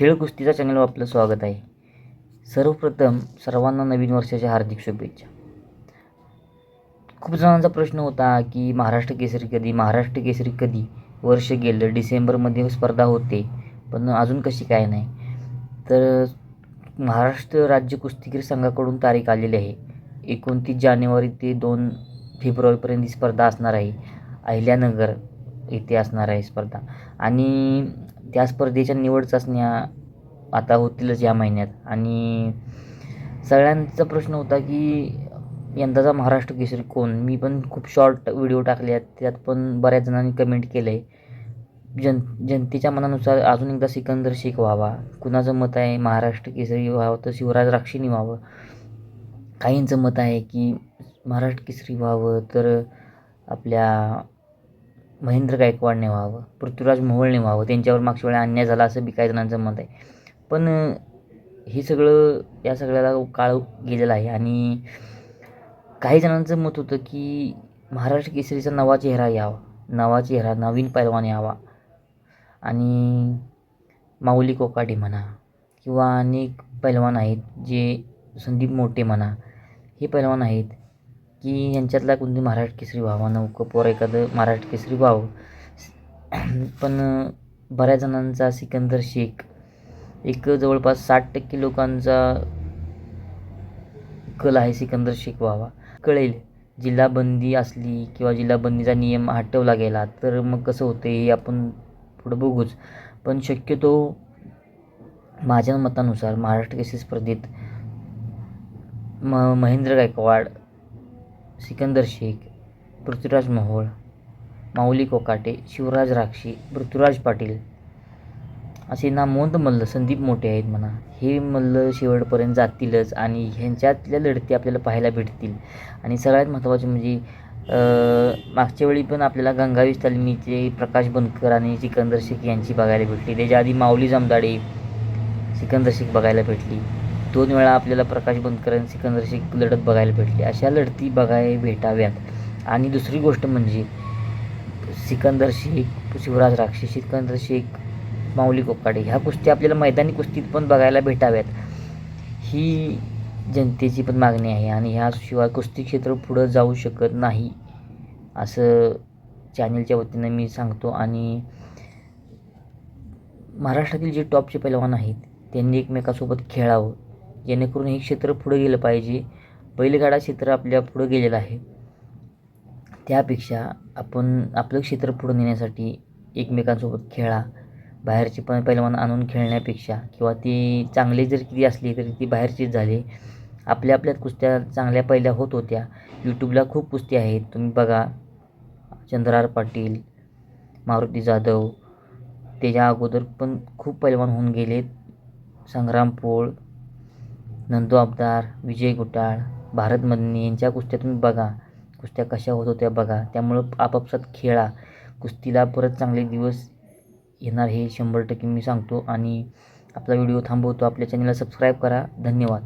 खेळ कुस्तीचा चॅनलवर आपलं स्वागत आहे. सर्वप्रथम सर्वांना नवीन वर्षाच्या हार्दिक शुभेच्छा. खूप जणांचा प्रश्न होता की महाराष्ट्र केसरी कधी? महाराष्ट्र केसरी कधी? वर्ष गेलं डिसेंबरमध्ये स्पर्धा होते पण अजून कशी काय नाही? तर महाराष्ट्र राज्य कुस्तीगीर संघाकडून तारीख आलेली आहे. एकोणतीस जानेवारी ते दोन फेब्रुवारीपर्यंत ही स्पर्धा असणार आहे. अहिल्यानगर येथे असणार आहे स्पर्धा. आणि त्या स्पर्धेच्या निवड चाचण्या आता होतीलच या महिन्यात. आणि सगळ्यांचा प्रश्न होता की यंदाचा महाराष्ट्र केसरी कोण? मी पण खूप शॉर्ट व्हिडिओ टाकले आहेत. त्यात पण बऱ्याच जणांनी कमेंट केलं आहे जन जनतेच्या मनानुसार अजून एकदा सिकंदर शेख व्हावा. कुणाचं मत आहे? महाराष्ट्र केसरी व्हावं तर शिवराज राक्षिणी व्हावं. काहींचं मत आहे की महाराष्ट्र केसरी व्हावं तर आपल्या महेंद्र गायकवाडने व्हावं पृथ्वीराज मोहोळने व्हावं त्यांच्यावर मागच्या वेळेला अन्याय झाला असं बी काही जणांचं मत आहे. पण हे सगळं या सगळ्याला काळ गेलेला आहे आणि काही जणांचं मत होतं की महाराष्ट्र केसरीचा नवा चेहरा यावा नवा चेहरा नवीन पैलवान यावा आणि माऊली कोकाटे म्हणा किंवा अनेक पैलवान आहेत जे संदीप मोठे म्हणा हे पैलवान आहेत की यांच्यातला कोणती महाराष्ट्र केसरी व्हावा नौकपोर एखादं महाराष्ट्र केसरी व्हावं. पण बऱ्याच जणांचा सिकंदर शेख एक जवळपास साठ टक्के लोकांचा कल आहे सिकंदर शेख व्हावा. कळेल जिल्हा बंदी असली किंवा जिल्हा बंदीचा नियम हटवला गेला तर मग कसं होतं हे आपण पुढं बघूच. पण शक्यतो माझ्या मतानुसार महाराष्ट्र केसरी स्पर्धेत म महेंद्र गायकवाड सिकंदर शेख पृथ्वीराज मोहोळ माऊली कोकाटे शिवराज राक्षी पृथ्वीराज पाटील असे नामवंत मल्ल संदीप मोठे आहेत म्हणा. हे मल्ल शेवटपर्यंत जातीलच आणि ह्यांच्यातल्या लढती आपल्याला पाहायला भेटतील. आणि सगळ्यात महत्त्वाचे म्हणजे मागच्या वेळी पण आपल्याला गंगावीस तालमीचे प्रकाश बनकर आणि सिकंदर शेख यांची बघायला भेटली. त्याच्या आधी माऊली जमदाडे सिकंदर शेख बघायला भेटली. दोन वेळा आपल्याला प्रकाश बंदकर आणि सिकंदर शेख लढत बघायला भेटली. अशा लढती बघायला भेटाव्यात. आणि दुसरी गोष्ट म्हणजे सिकंदर शेख शिवराज राक्षी सिकंदर शेख माऊली कोकाडे ह्या कुस्ती आपल्याला मैदानी कुस्तीत पण बघायला भेटाव्यात. ही जनतेची पण मागणी आहे आणि ह्याशिवाय कुस्ती क्षेत्र पुढं जाऊ शकत नाही असं चॅनलच्या वतीनं मी सांगतो. आणि महाराष्ट्रातील जे टॉपचे पैलवान आहेत त्यांनी एकमेकासोबत खेळावं. जेणेकरून हे क्षेत्र पुढं गेलं पाहिजे. बैलगाडा क्षेत्र आपल्या पुढं गेलेलं आहे. त्यापेक्षा आपण आपलं क्षेत्र पुढं नेण्यासाठी एकमेकांसोबत खेळा. बाहेरचे पण पैलवान आणून खेळण्यापेक्षा किंवा ती चांगली जर किती असली तरी ती बाहेरचीच झाली. आपल्या आपल्यात कुस्त्या चांगल्या पहिल्या होत होत्या. यूट्यूबला खूप कुस्ती आहेत. तुम्ही बघा. चंद्रार पाटील मारुती जाधव त्याच्या अगोदर पण खूप पैलवान होऊन गेलेत. संग्राम पोळ नंदू अबदार विजय गुटाळ भारत मदनी यांच्या कुस्त्या तुम्ही बघा. कुस्त्या कशा होत होत्या बघा. त्यामुळं आपापसात खेळा. कुस्तीला परत चांगले दिवस येणार हे शंभर टक्के मी सांगतो. आणि आपला व्हिडिओ थांबवतो. आपल्या चॅनलला सबस्क्राईब करा. धन्यवाद.